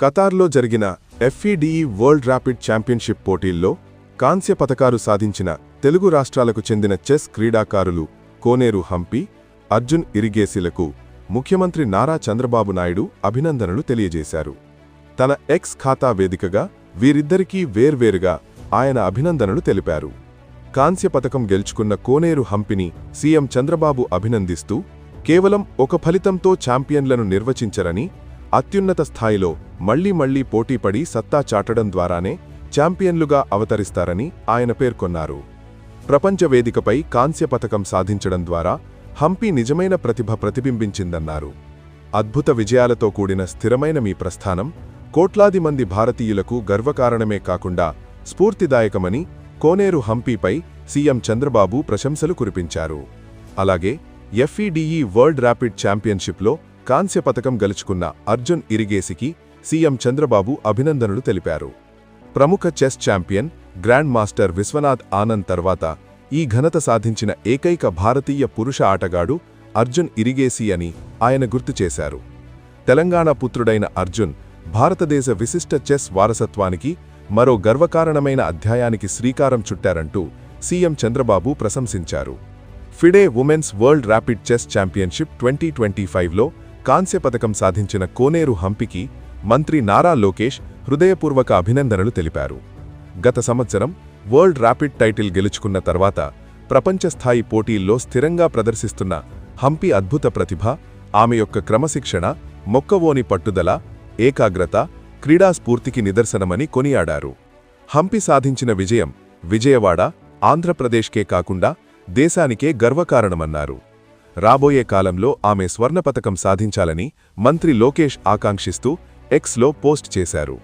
ఖతార్లో జరిగిన ఎఫ్ఈడిఈ world rapid championship పోటీల్లో కాంస్య పతకాలు సాధించిన తెలుగు రాష్ట్రాలకు చెందిన చెస్ క్రీడాకారులు కోనేరు హంపి అర్జున్ ఇరిగేసిలకు ముఖ్యమంత్రి నారా చంద్రబాబు నాయుడు అభినందనలు తెలియజేశారు. తన ఎక్స్ ఖాతా వేదికగా వీరిద్దరికీ వేర్వేరుగా ఆయన అభినందనలు తెలిపారు. కాంస్య పతకం గెలుచుకున్న కోనేరు హంపిని సీఎం చంద్రబాబు అభినందిస్తూ కేవలం ఒక ఫలితంతో ఛాంపియన్లను నిర్వచించరని అత్యున్నత స్థాయిలో మళ్ళీ మళ్ళీ పోటీపడి సత్తా చాటడం ద్వారానే ఛాంపియన్లుగా అవతరిస్తారని ఆయన పేర్కొన్నారు. ప్రపంచ వేదికపై కాంస్య పతకం సాధించడం ద్వారా హంపి నిజమైన ప్రతిభ ప్రతిబింబించిందన్నారు. అద్భుత విజయాలతో కూడిన స్థిరమైన మీ ప్రస్థానం కోట్లాది మంది భారతీయులకు గర్వకారణమే కాకుండా స్ఫూర్తిదాయకమని కోనేరు హంపీపై సీఎం చంద్రబాబు ప్రశంసలు కురిపించారు. అలాగే ఎఫ్ఈడిఈ వరల్డ్ ర్యాపిడ్ ఛాంపియన్షిప్లో కాంస్య పతకం గెలుచుకున్న అర్జున్ ఇరిగేసికి సీఎం చంద్రబాబు అభినందనలు తెలిపారు. ప్రముఖ chess champion grandmaster Viswanath Anand తర్వాత ఈ ఘనత సాధించిన ఏకైక భారతీయ పురుష ఆటగాడు అర్జున్ ఇరిగేసి అని ఆయన గుర్తు చేశారు. తెలంగాణ పుత్రుడైన అర్జున్ భారతదేశ విశిష్ట చెస్ వారసత్వానికి మరో గర్వకారణమైన అధ్యాయానికి శ్రీకారం చుట్టారంటూ సీఎం చంద్రబాబు ప్రశంసించారు. FIDE women's world rapid chess championship twenty twenty ఫైవ్లో కాంస్య పథకం సాధించిన కోనేరు హంపికి మంత్రి నారా లోకేష్ హృదయపూర్వక అభినందనలు తెలిపారు. గత సంవత్సరం వరల్డ్ ర్యాపిడ్ టైటిల్ గెలుచుకున్న తర్వాత ప్రపంచస్థాయి పోటీల్లో స్థిరంగా ప్రదర్శిస్తున్న హంపి అద్భుత ప్రతిభ ఆమె యొక్క క్రమశిక్షణ మొక్కవోని పట్టుదల ఏకాగ్రత క్రీడాస్ఫూర్తికి నిదర్శనమని కొనియాడారు. హంపి సాధించిన విజయం విజయవాడ ఆంధ్రప్రదేశ్కే కాకుండా దేశానికే గర్వకారణమన్నారు. రాబోయే కాలంలో ఆమె స్వర్ణ పతకం సాధించాలని మంత్రి లోకేష్ ఆకాంక్షిస్తూ ఎక్స్లో పోస్ట్ చేశారు.